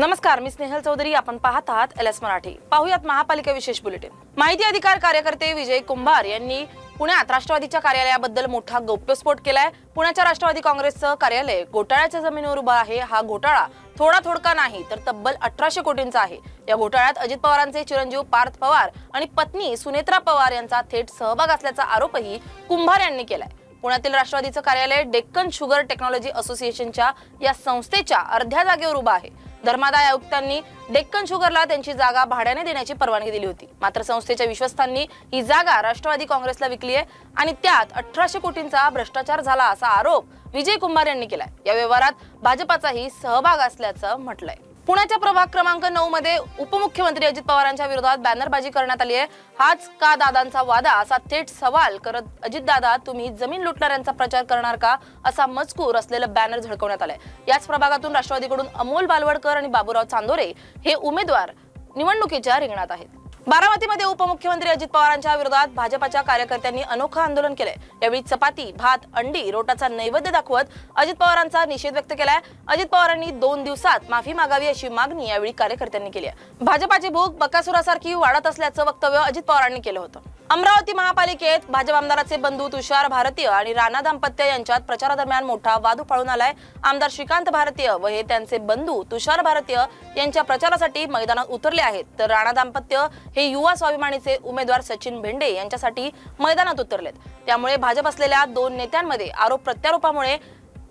नमस्कार मी स्नेहल चौधरी. आपण पाहत आहात एल एस मराठी. पाहुयात महापालिका विशेष बुलेटिन. माहिती अधिकार कार्यकर्ते विजय कुंभार यांनी पुण्यात राष्ट्रवादीच्या कार्यालयाबद्दल मोठा गौप्यस्फोट केलाय. पुण्याच्या राष्ट्रवादी काँग्रेसचं कार्यालय घोटाळ्याच्या जमिनीवर उभा आहे. हा घोटाळा थोडा थोडका नाही तर तब्बल अठराशे कोटींचा आहे. या घोटाळ्यात अजित पवारांचे चिरंजीव पार्थ पवार आणि पत्नी सुनेत्रा पवार यांचा थेट सहभाग असल्याचा आरोपही कुंभार यांनी केलाय. पुण्यातील राष्ट्रवादीचं कार्यालय डेक्कन शुगर टेक्नॉलॉजी असोसिएशनच्या या संस्थेच्या अर्ध्या जागेवर उभा आहे. धर्मादाय आयुक्तांनी डेक्कन शुगरला त्यांची जागा भाड्याने देण्याची परवानगी दिली होती. मात्र संस्थेच्या विश्वस्तांनी ही जागा राष्ट्रवादी काँग्रेसला विकली आहे आणि त्यात अठराशे कोटींचा भ्रष्टाचार झाला असा आरोप विजय कुंभार यांनी केलाय. या व्यवहारात भाजपाचाही सहभाग असल्याचं म्हटलंय. पुण्याच्या प्रभाग क्रमांक नऊ मध्ये उपमुख्यमंत्री अजित पवारांच्या विरोधात बॅनरबाजी करण्यात आली आहे. हाच का दादांचा वादा? असा थेट सवाल करत अजित दादा तुम्ही जमीन लुटणाऱ्यांचा प्रचार करणार का? असा मजकूर असलेलं बॅनर झळकवण्यात आलंय. याच प्रभागातून राष्ट्रवादीकडून अमोल बालवडकर आणि बाबूराव चांदोरे हे उमेदवार निवडणुकीच्या रिंगणात आहेत. बारामतीमध्ये उपमुख्यमंत्री अजित पवारांच्या विरोधात भाजपाच्या कार्यकर्त्यांनी अनोखं आंदोलन केलंय. यावेळी चपाती भात अंडी रोटाचा नैवेद्य दाखवत अजित पवारांचा निषेध व्यक्त केलाय. अजित पवारांनी दोन दिवसात माफी मागावी अशी मागणी यावेळी कार्यकर्त्यांनी केली आहे. भाजपाची भूक बकासुरासारखी वाढत असल्याचं वक्तव्य अजित पवारांनी केलं होतं. अमरावती महापालिकेत भाजप आमदाराचे बंधू तुषार भारतीय आणि राणा दाम्पत्य यांच्यात प्रचारादरम्यान मोठा वाद उफाळून आलाय. आमदार श्रीकांत भारतीय व हे त्यांचे बंधू तुषार भारतीय यांच्या प्रचारासाठी मैदानात उतरले आहेत. तर राणा दाम्पत्य हे युवा स्वाभिमानीचे उमेदवार सचिन भेंडे यांच्यासाठी मैदानात उतरलेत. त्यामुळे भाजप असलेल्या दोन नेत्यांमध्ये आरोप प्रत्यारोपामुळे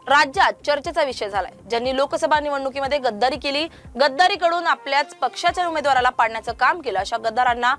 राज्यात चर्चेचा विषय झालाय. ज्यांनी लोकसभा निवडणुकीमध्ये गद्दारी केली गद्दारीकडून आपल्याच पक्षाच्या उमेदवाराला पाडण्याचं काम केलं अशा गद्दारांना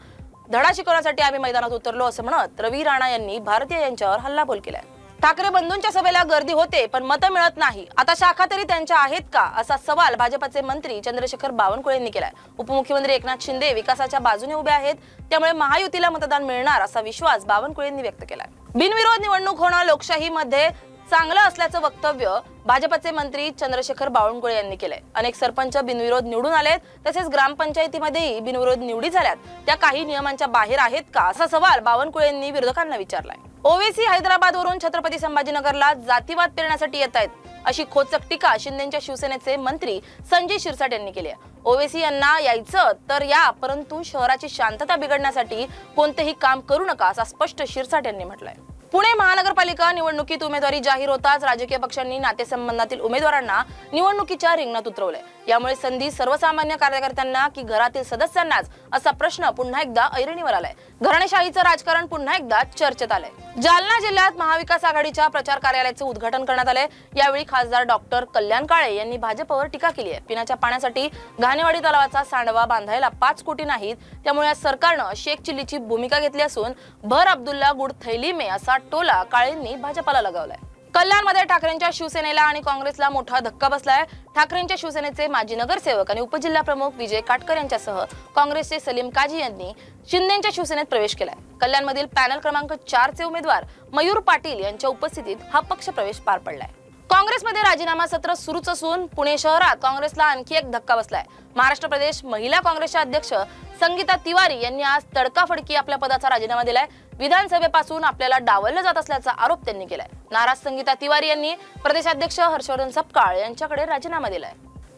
धडा शिकवण्यासाठी आम्ही मैदानात उतरलो असं म्हणत रवी राणा यांनी भारतीय यांच्यावर हल्लाबोल केलाय. ठाकरे बंधूंच्या सभेला गर्दी होते पण मतं मिळत नाही. आता शाखा तरी त्यांच्या आहेत का? असा सवाल भाजपाचे मंत्री चंद्रशेखर बावनकुळे यांनी केलाय. उपमुख्यमंत्री एकनाथ शिंदे विकासाच्या बाजूने उभे आहेत त्यामुळे महायुतीला मतदान मिळणार असा विश्वास बावनकुळे यांनी व्यक्त केलाय. बिनविरोध निवडणूक होणं लोकशाहीमध्ये चांगलं असल्याचं वक्तव्य भाजपचे मंत्री चंद्रशेखर बावनकुळे यांनी केलंय. अनेक सरपंच बिनविरोध निवडून आलेत तसेच ग्रामपंचायतीमध्येही बिनविरोध निवडी झाल्यात. त्या काही नियमांच्या बाहेर आहेत का? असा सवाल बावनकुळे यांनी विरोधकांना विचारलाय. ओवेसी हैदराबाद वरून छत्रपती संभाजीनगरला जातीवाद पेरण्यासाठी येत आहेत अशी खोचक टीका शिंदेच्या शिवसेनेचे मंत्री संजय शिरसाट यांनी केली आहे. ओवेसी यांना यायचं तर या परंतु शहराची शांतता बिघडण्यासाठी कोणतेही काम करू नका असा स्पष्ट शिरसाट यांनी म्हटलंय. पुणे महानगरपालिका निवडणुकीत उमेदवारी जाहीर होताच राजकीय पक्षांनी नातेसंबंधातील उमेदवारांना निवडणुकीच्या रिंगणात उतरवलंय. यामुळे संधी सर्वसामान्य कार्यकर्त्यांना की घरातील सदस्यांनाच असा प्रश्न पुन्हा एकदा ऐरणीवर आलाय. घराणेशाहीचं राजकारण पुन्हा एकदा चर्चेत आलंय. जालना जिल्ह्यात महाविकास आघाडीच्या प्रचार कार्यालयाचं उद्घाटन करण्यात आलंय. यावेळी खासदार डॉक्टर कल्याण काळे यांनी भाजपवर टीका केली आहे. पिण्याच्या पाण्यासाठी घाणेवाडी तलावाचा सांडवा बांधायला पाच कोटी नाहीत. त्यामुळे या सरकारनं शेख चिल्लीची भूमिका घेतली असून भर अब्दुल्ला गुड थैली मे असा टोला काळेंनी भाजपाला लगावलाय. कल्याणमध्ये ठाकरेंच्या शिवसेनेला आणि काँग्रेसला मोठा धक्का बसलाय. ठाकरेंच्या शिवसेनेचे माजी नगरसेवक आणि उपजिल्हा प्रमुख विजय काटकर यांच्यासह काँग्रेसचे सलीम काजी यांनी शिंदेच्या शिवसेनेत प्रवेश केलाय. कल्याणमधील पॅनल क्रमांक चारचे उमेदवार मयूर पाटील यांच्या उपस्थितीत हा पक्ष प्रवेश पार पडलाय. काँग्रेसमध्ये राजीनामा सत्र सुरूच असून पुणे शहरात काँग्रेसला आणखी एक धक्का बसलाय. महाराष्ट्र प्रदेश महिला काँग्रेसच्या अध्यक्ष संगीता तिवारी यांनी आज तडकाफडकी आपल्या पदाचा राजीनामा दिलाय. विधानसभेपासून आपल्याला डावललं जात असल्याचा आरोप त्यांनी केलाय. नाराज संगीता तिवारी यांनी प्रदेशाध्यक्ष हर्षवर्धन सपकाळ यांच्याकडे राजीनामा दिलाय.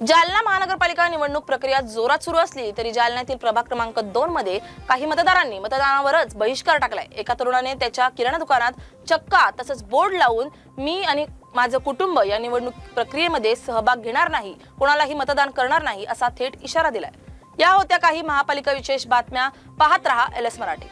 जालना महानगरपालिका निवडणूक प्रक्रिया जोरात सुरू असली तरी जालन्यातील प्रभाग क्रमांक दोन मध्ये काही मतदारांनी मतदानावरच बहिष्कार टाकलाय. एका तरुणाने त्याच्या किराणा दुकानात चक्का तसंच बोर्ड लावून मी आणि माझं कुटुंब या निवडणूक प्रक्रियेमध्ये सहभाग घेणार नाही कोणालाही मतदान करणार नाही असा थेट इशारा दिलाय. या होत्या काही महापालिका विशेष बातम्या. पाहत रहा एल एस मराठी.